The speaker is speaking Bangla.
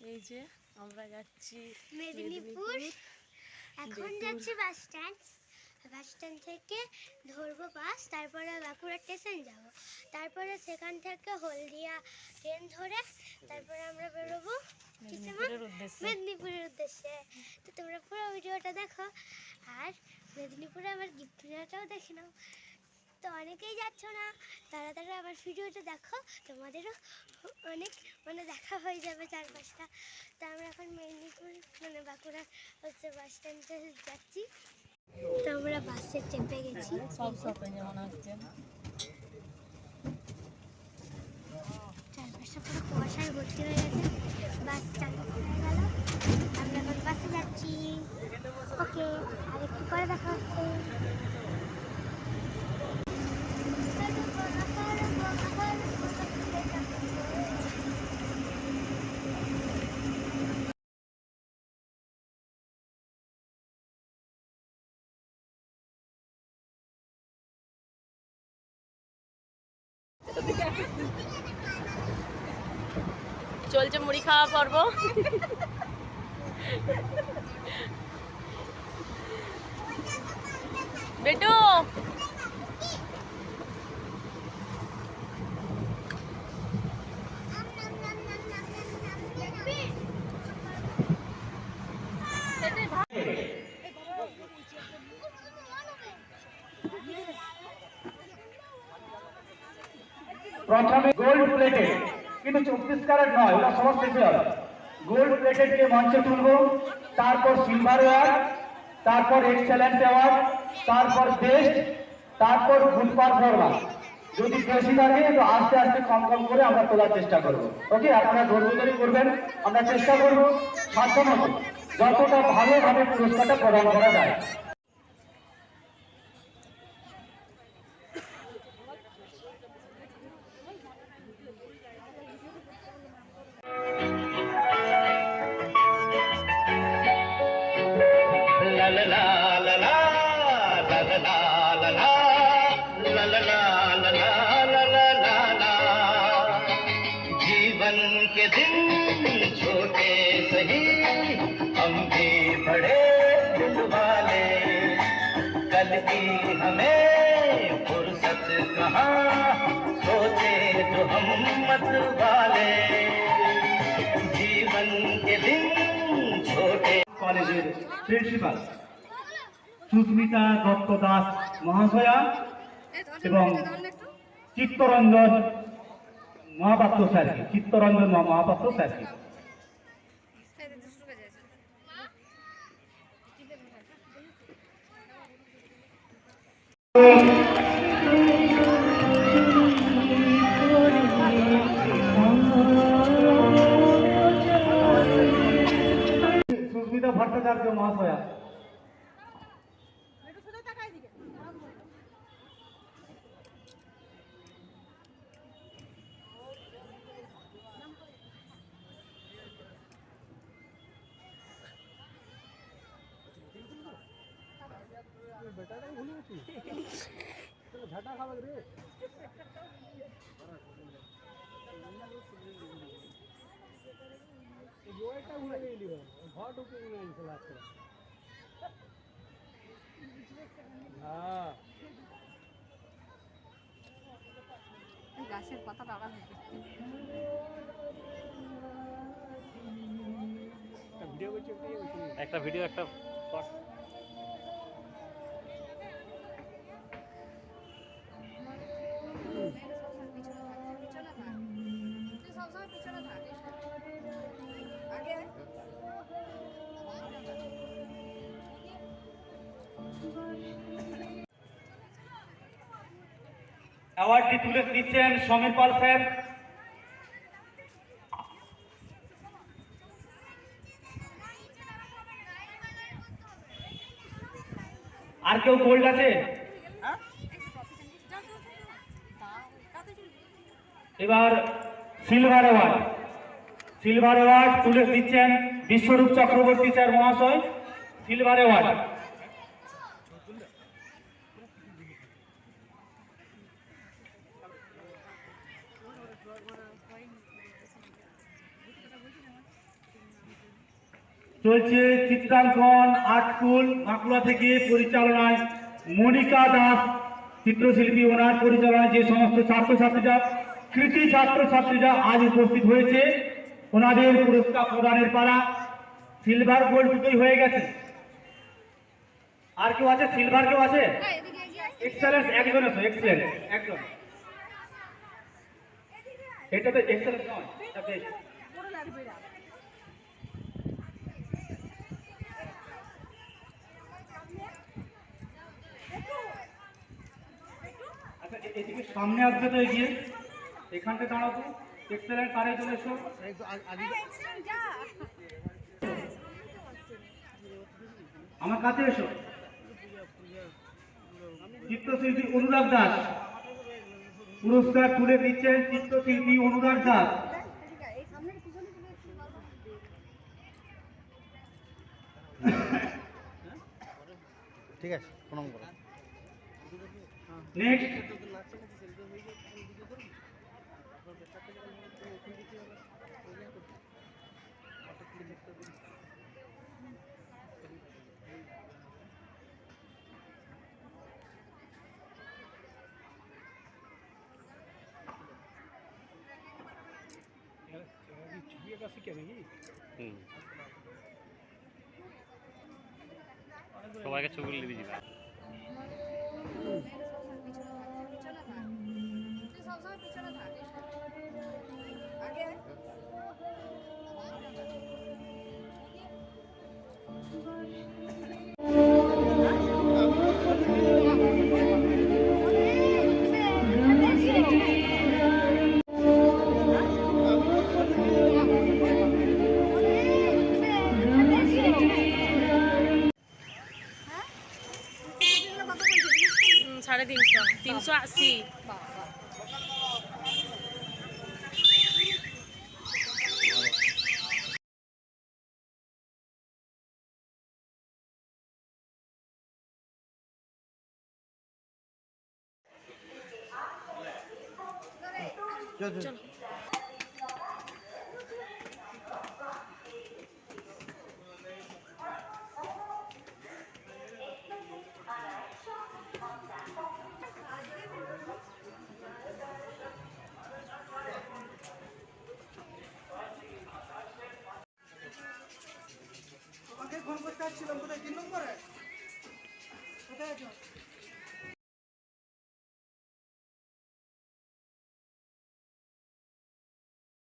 এই যে আমরা যাচ্ছি মেদিনীপুর। এখন। যাচ্ছি বাস স্ট্যান্ড বাস স্ট্যান্ড থেকে ধরবো বাস তারপরে বাঁকুড়া স্টেশন যাব। তারপরে সেখান থেকে হলদিয়া ট্রেন ধরে তারপরে আমরা বেরোবো। মেদিনীপুরের উদ্দেশ্যে। মেদিনীপুরের উদ্দেশ্যে। তো তোমরা পুরো ভিডিওটা দেখো। আর মেদিনীপুরে আমার গিফট ভিডিওটাও দেখে নাও। তো অনেকেই যাচ্ছ না। তাড়াতাড়ি আবার ভিডিওটা দেখো। তোমাদেরও অনেক মানে দেখা হয়ে যাবে চারপাশটা। তো আমরা এখন মেদিনীপুর মানে বাঁকুড়া হচ্ছে বাস স্ট্যান্ডে যাচ্ছি। তো আমরা বাসে চেপে গেছি। সব শপে যেমন হচ্ছে চারপাশটা পুরো কুয়াশায় ভর্তি হয়ে গেছে। বাস চালু হয়ে গেল আমরা এখন বাসে যাচ্ছি। ওকে আর একটু পরে দেখা হচ্ছে। চলছে মুড়ি খাওয়া পর্ব। বেটু প্রথমে গোল্ড প্লেটেড কিন্তু চব্বিশ ক্যারেট নয়, ওটা সবার শেষে গোল্ড প্লেটেড দিয়ে মঞ্চে তুলবো, তারপর সিলভার অ্যাওয়ার্ড তারপর এক্সেলেন্ট অ্যাওয়ার্ড তারপর বেস্ট তারপর গুড পারফরমার যদি বেশি থাকে, তো আস্তে আস্তে কম কম করে আমরা তোলার চেষ্টা করব। ওকে আপনারা ধৈর্য করবেন, আমরা চেষ্টা করব সাধ্যমতো যতটা ভালোভাবে পুরস্কারটা প্রদান করা যায়। के दिन छोटे सही हम भी बड़े दिल वाले कल की हमें फुर्सत कहाँ सोचे जो हम मत वाले जीवन के दिन छोटे কলেজের প্রিন্সিপাল সুস্মিতা দত্ত দাস মহাশয়া এবং চিত্তরঞ্জন মহাপাত্র স্যারকে চিত্তরঞ্জন মহাপাত্র স্যারকে। সুস্মিতা ভট্টাচার্য মহাশয়া গাছের পাতা আড়াল একটা ভিডিও একটা অ্যাওয়ার্ডটি তুলে দিচ্ছেন সমীর পাল স্যার। আর কেউ গোল্ড আছে? এবার সিলভার অ্যাওয়ার্ড। সিলভার অ্যাওয়ার্ড তুলে দিচ্ছেন বিশ্বরূপ চক্রবর্তী স্যার মহাশয়। সিলভার অ্যাওয়ার্ড চলছে চিত্রাঙ্কন আর্ট স্কুল বাঁকুড়া থেকে পরিচালনায় মনিকা দাস, চিত্রশিল্পী। ওনার পরিচালনায় যে সমস্ত ছাত্রছাত্রীরা, কৃতি ছাত্রছাত্রীরা আজ উপস্থিত হয়েছে। ওনাদের পুরস্কার প্রদানের পালা সিলভার গোল্ড দুটোই হয়ে গেছে। আর কেউ আছে? সিলভার কেউ আছে? এক্সেলেন্স একজন আছে এক্সেলেন্স একজন। এটা তো এক্সেলেন্স নয় আচ্ছা এদিকে সামনে আসবে তো এগিয়ে। এখানটা দাঁড়াবো এক্সেলেন্ট তারে চলে এসো। আমার কাছে এসো। চিত্রশিল্পী অনুরাগ দাস। পুরস্কার তুলে দিচ্ছেন চিত্রশিল্পী অনুরাগ দাস। ঠিক আছে প্রণাম করো। নেক্সট সবাইকে ছবি তুলে দিয়েছিলাম হুম, সাড়ে তিনশো। তিনশো আশি। চল চল চলো